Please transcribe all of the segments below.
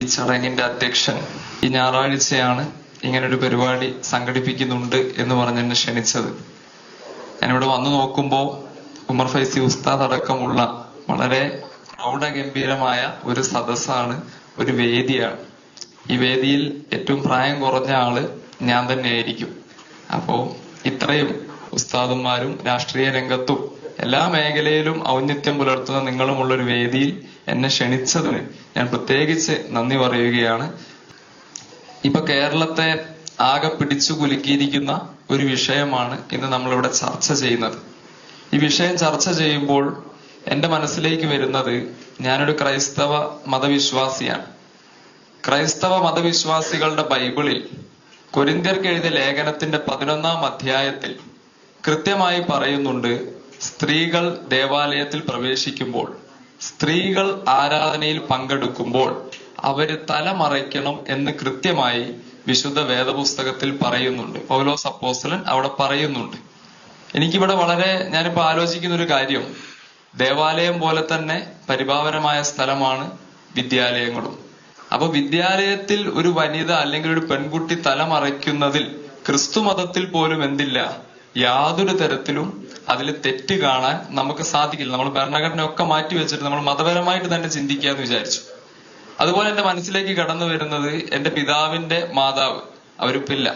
ഈ ചടങ്ങിന്റെ അധ്യക്ഷൻ ഈ ഞായറാഴ്ചയാണ് ഇങ്ങനൊരു പരിപാടി സംഘടിപ്പിക്കുന്നുണ്ട് എന്ന് പറഞ്ഞ് എന്നെ ക്ഷണിച്ചത്. ഞാനിവിടെ വന്നു നോക്കുമ്പോൾ ഉമർ ഫൈസി ഉസ്താദ് അടക്കമുള്ള വളരെ പ്രൗഢഗംഭീരമായ ഒരു സദസ്സാണ് ഒരു വേദിയാണ്. ഈ വേദിയിൽ ഏറ്റവും പ്രായം കുറഞ്ഞ ആൾ ഞാൻ തന്നെയായിരിക്കും. അപ്പോ ഇത്രയും ഉസ്താദന്മാരും രാഷ്ട്രീയ രംഗത്തും എല്ലാ മേഖലയിലും ഔന്നിത്യം പുലർത്തുന്ന നിങ്ങളുമുള്ള ഒരു വേദിയിൽ എന്നെ ക്ഷണിച്ചതിന് ഞാൻ പ്രത്യേകിച്ച് നന്ദി പറയുകയാണ്. ഇപ്പൊ കേരളത്തെ ആകെ പിടിച്ചു കുലുക്കിയിരിക്കുന്ന ഒരു വിഷയമാണ് ഇന്ന് നമ്മളിവിടെ ചർച്ച ചെയ്യുന്നത്. ഈ വിഷയം ചർച്ച ചെയ്യുമ്പോൾ എന്റെ മനസ്സിലേക്ക് വരുന്നത് ഞാനൊരു ക്രൈസ്തവ മതവിശ്വാസിയാണ്. ക്രൈസ്തവ മതവിശ്വാസികളുടെ ബൈബിളിൽ കൊരിന്ത്യർക്ക് എഴുതിയ ലേഖനത്തിന്റെ പതിനൊന്നാം അധ്യായത്തിൽ കൃത്യമായി പറയുന്നുണ്ട് സ്ത്രീകൾ ദേവാലയത്തിൽ പ്രവേശിക്കുമ്പോൾ സ്ത്രീകൾ ആരാധനയിൽ പങ്കെടുക്കുമ്പോൾ അവർ തലമറയ്ക്കണം എന്ന് കൃത്യമായി വിശുദ്ധ വേദപുസ്തകത്തിൽ പറയുന്നുണ്ട്. പൗലോസ് അപ്പോസ്തലൻ അവിടെ പറയുന്നുണ്ട്. എനിക്കിവിടെ വളരെ ഞാനിപ്പോ ആലോചിക്കുന്ന ഒരു കാര്യം. ദേവാലയം പോലെ തന്നെ പരിഭാവനമായ സ്ഥലമാണ് വിദ്യാലയങ്ങളും. അപ്പൊ വിദ്യാലയത്തിൽ ഒരു വനിത അല്ലെങ്കിൽ ഒരു പെൺകുട്ടി തലമറയ്ക്കുന്നതിൽ ക്രിസ്തു മതത്തിൽ പോലും എന്തില്ല. യാതൊരു തരത്തിലും അതിൽ തെറ്റ് കാണാൻ നമുക്ക് സാധിക്കില്ല. നമ്മൾ ഭരണഘടന ഒക്കെ മാറ്റി വെച്ചിട്ട് നമ്മൾ മതപരമായിട്ട് തന്നെ ചിന്തിക്കുക എന്ന് വിചാരിച്ചു. അതുപോലെ എന്റെ മനസ്സിലേക്ക് കടന്നു വരുന്നത് എന്റെ പിതാവിന്റെ മാതാവ് അവരിപ്പില്ല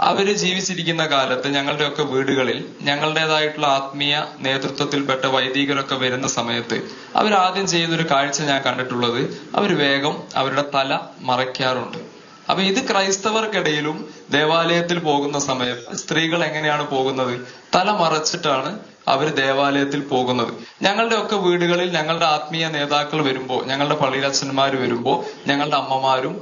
അവർ ജീവിച്ചിരിക്കുന്ന കാലത്ത് ഞങ്ങളുടെയൊക്കെ വീടുകളിൽ ഞങ്ങളുടേതായിട്ടുള്ള ആത്മീയ നേതൃത്വത്തിൽപ്പെട്ട വൈദികരൊക്കെ വരുന്ന സമയത്ത് അവരാദ്യം ചെയ്തൊരു കാഴ്ച ഞാൻ കണ്ടിട്ടുള്ളത് അവർ വേഗം അവരുടെ തല മറയ്ക്കാറുണ്ട്. അപ്പൊ ഇത് ക്രൈസ്തവർക്കിടയിലും ദേവാലയത്തിൽ പോകുന്ന സമയത്ത് സ്ത്രീകൾ എങ്ങനെയാണ് പോകുന്നത്? തല മറച്ചിട്ടാണ് അവർ ദേവാലയത്തിൽ പോകുന്നത്. ഞങ്ങളുടെ ഒക്കെ വീടുകളിൽ ഞങ്ങളുടെ ആത്മീയ നേതാക്കൾ വരുമ്പോ ഞങ്ങളുടെ പള്ളിയിലച്ഛന്മാർ വരുമ്പോ ഞങ്ങളുടെ അമ്മമാരും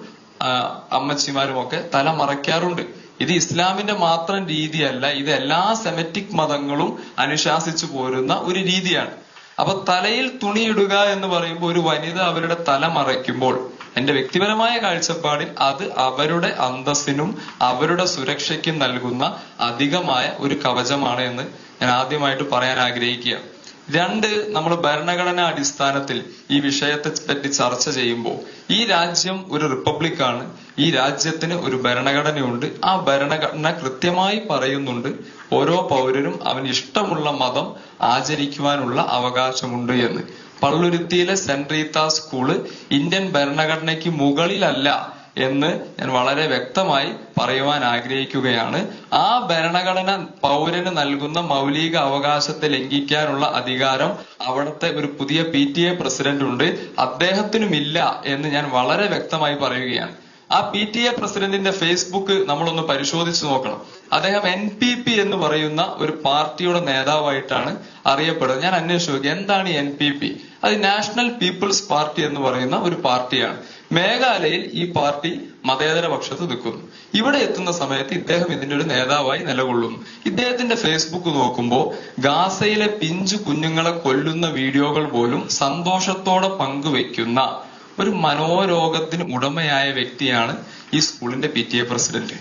അമ്മച്ചിമാരും ഒക്കെ തല മറയ്ക്കാറുണ്ട്. ഇത് ഇസ്ലാമിന്റെ മാത്രം രീതിയല്ല ഇത് എല്ലാ സെമറ്റിക് മതങ്ങളും അനുശാസിച്ചു പോരുന്ന ഒരു രീതിയാണ്. അപ്പൊ തലയിൽ തുണിയിടുക എന്ന് പറയുമ്പോൾ ഒരു വനിത അവരുടെ തല മറയ്ക്കുമ്പോൾ എന്റെ വ്യക്തിപരമായ കാഴ്ചപ്പാടിൽ അത് അവരുടെ അന്തസ്സിനും അവരുടെ സുരക്ഷയ്ക്കും നൽകുന്ന അധികമായ ഒരു കവചമാണ് എന്ന് ഞാൻ ആദ്യമായിട്ട് പറയാൻ ആഗ്രഹിക്കുകയാണ്. രണ്ട് നമ്മൾ ഭരണഘടനാ അടിസ്ഥാനത്തിൽ ഈ വിഷയത്തെ പറ്റി ചർച്ച ചെയ്യുമ്പോൾ ഈ രാജ്യം ഒരു റിപ്പബ്ലിക്കാണ് ഈ രാജ്യത്തിന് ഒരു ഭരണഘടനയുണ്ട്. ആ ഭരണഘടന കൃത്യമായി പറയുന്നുണ്ട് ഓരോ പൗരനും അവൻ ഇഷ്ടമുള്ള മതം ആചരിക്കുവാനുള്ള അവകാശമുണ്ട് എന്ന്. പള്ളുരുത്തിയിലെ സെന്റ് റീത്ത സ്കൂൾ ഇന്ത്യൻ ഭരണഘടനയ്ക്ക് മുകളിലല്ല എന്ന് ഞാൻ വളരെ വ്യക്തമായി പറയുവാൻ ആഗ്രഹിക്കുകയാണ്. ആ ഭരണഘടന പൗരന് നൽകുന്ന മൗലിക അവകാശത്തെ ലംഘിക്കാനുള്ള അധികാരം അവിടുത്തെ ഒരു പുതിയ പി ടി എ പ്രസിഡന്റ് ഉണ്ട്. അദ്ദേഹത്തിനുമില്ല എന്ന് ഞാൻ വളരെ വ്യക്തമായി പറയുകയാണ്. ആ പി ടി എ പ്രസിഡന്റിന്റെ ഫേസ്ബുക്ക് നമ്മളൊന്ന് പരിശോധിച്ചു നോക്കണം. അദ്ദേഹം എൻ പി പി എന്ന് പറയുന്ന ഒരു പാർട്ടിയുടെ നേതാവായിട്ടാണ് അറിയപ്പെടുന്നത്. ഞാൻ അന്വേഷിച്ചു എന്താണ് എൻ പി പി? അത് നാഷണൽ പീപ്പിൾസ് പാർട്ടി എന്ന് പറയുന്ന ഒരു പാർട്ടിയാണ്. മേഘാലയയിൽ ഈ പാർട്ടി മതേതര പക്ഷത്ത് നിൽക്കുന്നു. ഇവിടെ എത്തുന്ന സമയത്ത് ഇദ്ദേഹം ഇതിന്റെ ഒരു നേതാവായി നിലകൊള്ളുന്നു. ഇദ്ദേഹത്തിന്റെ ഫേസ്ബുക്ക് നോക്കുമ്പോൾ ഗാസയിലെ പിഞ്ചു കുഞ്ഞുങ്ങളെ കൊല്ലുന്ന വീഡിയോകൾ പോലും സന്തോഷത്തോടെ പങ്കുവെക്കുന്ന ഒരു മനോരോഗത്തിന് ഉടമയായ വ്യക്തിയാണ് ഈ സ്കൂളിന്റെ പി ടി എ പ്രസിഡന്റ്.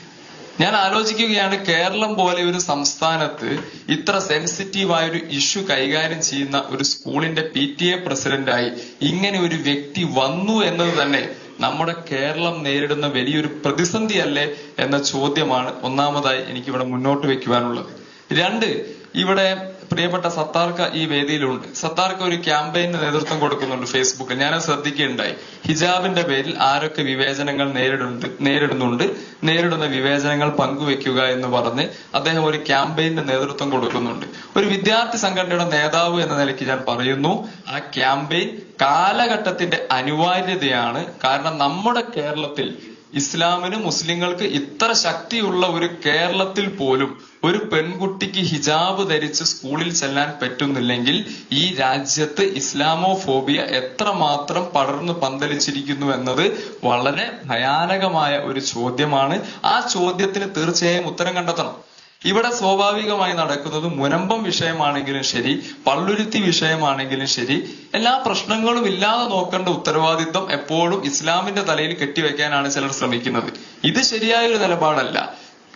ഞാൻ ആലോചിക്കുകയാണ് കേരളം പോലെ ഒരു സംസ്ഥാനത്ത് ഇത്ര സെൻസിറ്റീവായ ഒരു ഇഷ്യൂ കൈകാര്യം ചെയ്യുന്ന ഒരു സ്കൂളിന്റെ പി ടി എ പ്രസിഡന്റായി ഇങ്ങനെ ഒരു വ്യക്തി വന്നു എന്നത് തന്നെ നമ്മുടെ കേരളം നേരിടുന്ന വലിയൊരു പ്രതിസന്ധി അല്ലേ എന്ന ചോദ്യമാണ് ഒന്നാമതായി എനിക്ക് ഇവിടെ മുന്നോട്ട് വെക്കുവാനുള്ളത്. രണ്ട് ഇവിടെ പ്രിയപ്പെട്ട സത്താർക്ക ഈ വേദിയിലുണ്ട്. സത്താർക്ക ഒരു ക്യാമ്പയിന് നേതൃത്വം കൊടുക്കുന്നുണ്ട് ഫേസ്ബുക്കിൽ ഞാൻ ശ്രദ്ധിക്കുകയുണ്ടായി. ഹിജാബിന്റെ പേരിൽ ആരൊക്കെ വിവേചനങ്ങൾ നേരിടുന്നുണ്ട് നേരിടുന്നുണ്ട് നേരിടുന്ന വിവേചനങ്ങൾ പങ്കുവെക്കുക എന്ന് പറഞ്ഞ് അദ്ദേഹം ഒരു ക്യാമ്പയിന് നേതൃത്വം കൊടുക്കുന്നുണ്ട്. ഒരു വിദ്യാർത്ഥി സംഘടനയുടെ നേതാവ് എന്ന നിലയ്ക്ക് ഞാൻ പറയുന്നു ആ ക്യാമ്പയിൻ കാലഘട്ടത്തിന്റെ അനിവാര്യതയാണ്. കാരണം നമ്മുടെ കേരളത്തിൽ ഇസ്ലാമിന് മുസ്ലിങ്ങൾക്ക് ഇത്ര ശക്തിയുള്ള ഒരു കേരളത്തിൽ പോലും ഒരു പെൺകുട്ടിക്ക് ഹിജാബ് ധരിച്ച് സ്കൂളിൽ ചെല്ലാൻ പറ്റുന്നില്ലെങ്കിൽ ഈ രാജ്യത്ത് ഇസ്ലാമോ ഫോബിയ എത്രമാത്രം പടർന്നു പന്തലിച്ചിരിക്കുന്നു എന്നത് വളരെ ഭയാനകമായ ഒരു ചോദ്യമാണ്. ആ ചോദ്യത്തിന് തീർച്ചയായും ഉത്തരം കണ്ടെത്തണം. ഇവിടെ സ്വാഭാവികമായി നടക്കുന്നത് മുനമ്പം വിഷയമാണെങ്കിലും ശരി പള്ളുരുത്തി വിഷയമാണെങ്കിലും ശരി എല്ലാ പ്രശ്നങ്ങളും ഇല്ലാതെ നോക്കേണ്ട ഉത്തരവാദിത്വം എപ്പോഴും ഇസ്ലാമിന്റെ തലയിൽ കെട്ടിവെക്കാനാണ് ചിലർ ശ്രമിക്കുന്നത്. ഇത് ശരിയായ ഒരു നിലപാടല്ല.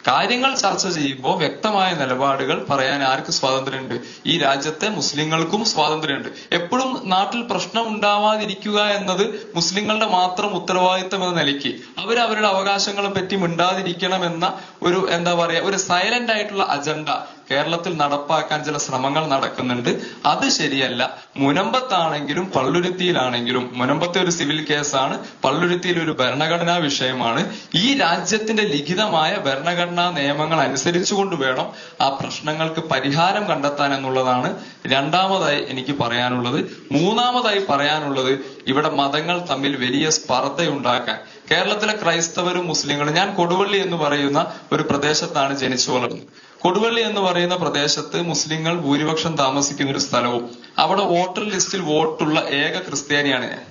കാര്യങ്ങൾ ചർച്ച ചെയ്യുമ്പോൾ വ്യക്തമായ നിലപാടുകൾ പറയാൻ ആർക്ക് സ്വാതന്ത്ര്യമുണ്ട്? ഈ രാജ്യത്തെ മുസ്ലിങ്ങൾക്കും സ്വാതന്ത്ര്യമുണ്ട്. എപ്പോഴും നാട്ടിൽ പ്രശ്നം ഉണ്ടാവാതിരിക്കുക എന്നത് മുസ്ലിങ്ങളുടെ മാത്രം ഉത്തരവാദിത്തം എന്ന നിലയ്ക്ക്. അവർ അവരുടെ അവകാശങ്ങളെ പറ്റി മിണ്ടാതിരിക്കണം എന്ന ഒരു എന്താ പറയാ ഒരു സൈലന്റ് ആയിട്ടുള്ള അജണ്ട കേരളത്തിൽ നടപ്പാക്കാൻ ചില ശ്രമങ്ങൾ നടക്കുന്നുണ്ട്. അത് ശരിയല്ല. മുനമ്പത്താണെങ്കിലും പള്ളുരുത്തിയിലാണെങ്കിലും മുനമ്പത്തെ ഒരു സിവിൽ കേസാണ് പള്ളുരുത്തിയിൽ ഒരു ഭരണഘടനാ വിഷയമാണ്. ഈ രാജ്യത്തിന്റെ ലിഖിതമായ ഭരണഘടനാ നിയമങ്ങൾ അനുസരിച്ചുകൊണ്ട് വേണം ആ പ്രശ്നങ്ങൾക്ക് പരിഹാരം കണ്ടെത്താൻ എന്നുള്ളതാണ് രണ്ടാമതായി എനിക്ക് പറയാനുള്ളത്. മൂന്നാമതായി പറയാനുള്ളത് ഇവിടെ മതങ്ങൾ തമ്മിൽ വലിയ സ്പർദ്ധയുണ്ടാക്കാൻ. കേരളത്തിലെ ക്രൈസ്തവരും മുസ്ലിങ്ങളും ഞാൻ കൊടുവള്ളി എന്ന് പറയുന്ന ഒരു പ്രദേശത്താണ് ജനിച്ചു വളർന്നത് കൊടുവള്ളി എന്ന് പറയുന്ന പ്രദേശത്ത് മുസ്ലിങ്ങൾ ഭൂരിപക്ഷം താമസിക്കുന്ന ഒരു സ്ഥലവും. അവിടെ വോട്ടർ ലിസ്റ്റിൽ വോട്ടുള്ള ഏക ക്രിസ്ത്യാനിയാണ് ഞാൻ.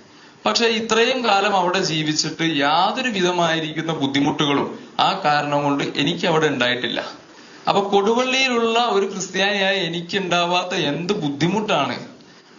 പക്ഷെ ഇത്രയും കാലം അവിടെ ജീവിച്ചിട്ട് യാതൊരു വിധമായിരിക്കുന്ന ബുദ്ധിമുട്ടുകളും ആ കാരണം കൊണ്ട് എനിക്ക് അവിടെ ഉണ്ടായിട്ടില്ല. അപ്പൊ കൊടുവള്ളിയിലുള്ള ഒരു ക്രിസ്ത്യാനിയായ എനിക്ക് ഉണ്ടാവാത്ത എന്ത് ബുദ്ധിമുട്ടാണ്?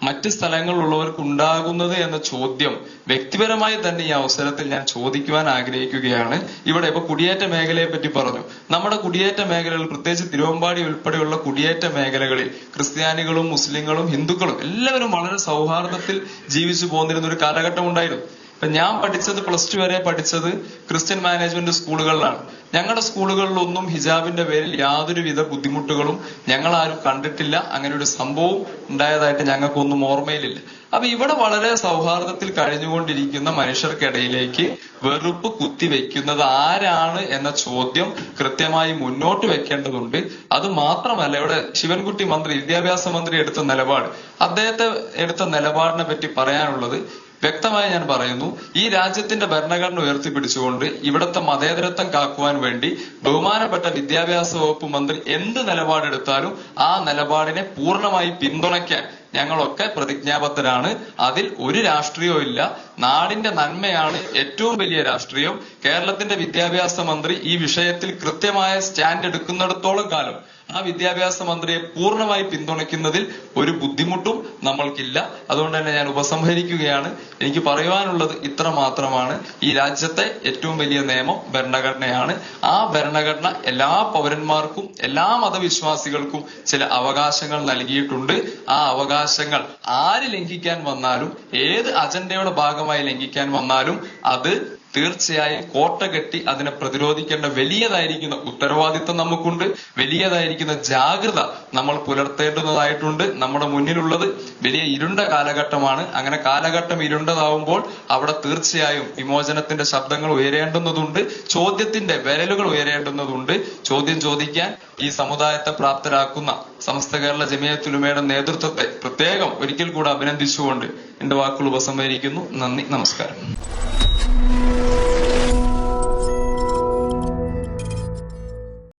മറ്റ് സ്ഥലങ്ങളിലുള്ളവർക്ക് ഉണ്ടാകുന്നത് എന്ന ചോദ്യം വ്യക്തിപരമായി തന്നെ ഈ അവസരത്തിൽ ഞാൻ ചോദിക്കുവാൻ ആഗ്രഹിക്കുകയാണ്. ഇവിടെ ഇപ്പൊ കുടിയേറ്റ മേഖലയെ പറ്റി പറഞ്ഞു. നമ്മുടെ കുടിയേറ്റ മേഖലകൾ പ്രത്യേകിച്ച് തിരുവമ്പാടി ഉൾപ്പെടെയുള്ള കുടിയേറ്റ മേഖലകളിൽ ക്രിസ്ത്യാനികളും മുസ്ലിങ്ങളും ഹിന്ദുക്കളും എല്ലാവരും വളരെ സൗഹാർദ്ദത്തിൽ ജീവിച്ചു പോന്നിരുന്ന ഒരു കാലഘട്ടം ഉണ്ടായിരുന്നു. ഇപ്പൊ ഞാൻ പഠിച്ചത് പ്ലസ് ടു വരെ പഠിച്ചത് ക്രിസ്ത്യൻ മാനേജ്മെന്റ് സ്കൂളുകളിലാണ്. ഞങ്ങളുടെ സ്കൂളുകളിലൊന്നും ഹിജാബിന്റെ പേരിൽ യാതൊരുവിധ ബുദ്ധിമുട്ടുകളും ഞങ്ങൾ ആരും കണ്ടിട്ടില്ല. അങ്ങനെ ഒരു സംഭവം ഉണ്ടായതായിട്ട് ഞങ്ങൾക്കൊന്നും ഓർമ്മയിലില്ല. അപ്പൊ ഇവിടെ വളരെ സൗഹാർദ്ദത്തിൽ കഴിഞ്ഞുകൊണ്ടിരിക്കുന്ന മനുഷ്യർക്കിടയിലേക്ക് വെറുപ്പ് കുത്തിവെക്കുന്നത് ആരാണ് എന്ന ചോദ്യം കൃത്യമായി മുന്നോട്ട് വെക്കേണ്ടതുണ്ട്. അത് മാത്രമല്ല ഇവിടെ ശിവൻകുട്ടി മന്ത്രി വിദ്യാഭ്യാസ മന്ത്രി എടുത്ത നിലപാട്. അദ്ദേഹത്തെ എടുത്ത നിലപാടിനെ പറ്റി പറയാനുള്ളത് വ്യക്തമായി ഞാൻ പറയുന്നു ഈ രാജ്യത്തിന്റെ ഭരണഘടന ഉയർത്തിപ്പിടിച്ചുകൊണ്ട് ഇവിടുത്തെ മതേതരത്വം കാക്കുവാൻ വേണ്ടി ബഹുമാനപ്പെട്ട വിദ്യാഭ്യാസ വകുപ്പ് മന്ത്രി എന്ത് നിലപാടെടുത്താലും ആ നിലപാടിനെ പൂർണമായി പിന്തുണയ്ക്കാൻ ഞങ്ങളൊക്കെ പ്രതിജ്ഞാബദ്ധരാണ്. അതിൽ ഒരു രാഷ്ട്രീയവും ഇല്ല. നാടിന്റെ നന്മയാണ് ഏറ്റവും വലിയ രാഷ്ട്രീയം. കേരളത്തിന്റെ വിദ്യാഭ്യാസ മന്ത്രി ഈ വിഷയത്തിൽ കൃത്യമായ സ്റ്റാൻഡ് എടുക്കുന്നിടത്തോളം കാലം ആ വിദ്യാഭ്യാസ മന്ത്രിയെ പൂർണമായി പിന്തുണയ്ക്കുന്നതിൽ ഒരു ബുദ്ധിമുട്ടും നമ്മൾക്കില്ല. അതുകൊണ്ട് തന്നെ ഞാൻ ഉപസംഹരിക്കുകയാണ്. എനിക്ക് പറയുവാനുള്ളത് ഇത്ര മാത്രമാണ്. ഈ രാജ്യത്തെ ഏറ്റവും വലിയ നിയമം ഭരണഘടനയാണ്. ആ ഭരണഘടന എല്ലാ പൗരന്മാർക്കും എല്ലാ മതവിശ്വാസികൾക്കും ചില അവകാശങ്ങൾ നൽകിയിട്ടുണ്ട്. ആ അവകാശങ്ങൾ ആര് ലംഘിക്കാൻ വന്നാലും ഏത് അജണ്ടയുടെ ഭാഗമായി ലംഘിക്കാൻ വന്നാലും അത് തീർച്ചയായും കോട്ട കെട്ടി അതിനെ പ്രതിരോധിക്കേണ്ട വലിയതായിരിക്കുന്ന ഉത്തരവാദിത്വം നമുക്കുണ്ട്. വലിയതായിരിക്കുന്ന ജാഗ്രത നമ്മൾ പുലർത്തേണ്ടുന്നതായിട്ടുണ്ട്. നമ്മുടെ മുന്നിലുള്ളത് വലിയ ഇരുണ്ട കാലഘട്ടമാണ്. അങ്ങനെ കാലഘട്ടം ഇരുണ്ടതാവുമ്പോൾ അവിടെ തീർച്ചയായും വിമോചനത്തിന്റെ ശബ്ദങ്ങൾ ഉയരേണ്ടുന്നതുണ്ട്. ചോദ്യത്തിന്റെ വിരലുകൾ ഉയരേണ്ടുന്നതുണ്ട്. ചോദ്യം ചോദിക്കാൻ ഈ സമുദായത്തെ പ്രാപ്തരാക്കുന്ന സമസ്ത കേരള ജമിയത്തുലുമയുടെ നേതൃത്വത്തെ പ്രത്യേകം ഒരിക്കൽ കൂടെ അഭിനന്ദിച്ചുകൊണ്ട് എന്റെ വാക്കുകൾ ഉപസംഹരിക്കുന്നു. നന്ദി നമസ്കാരം.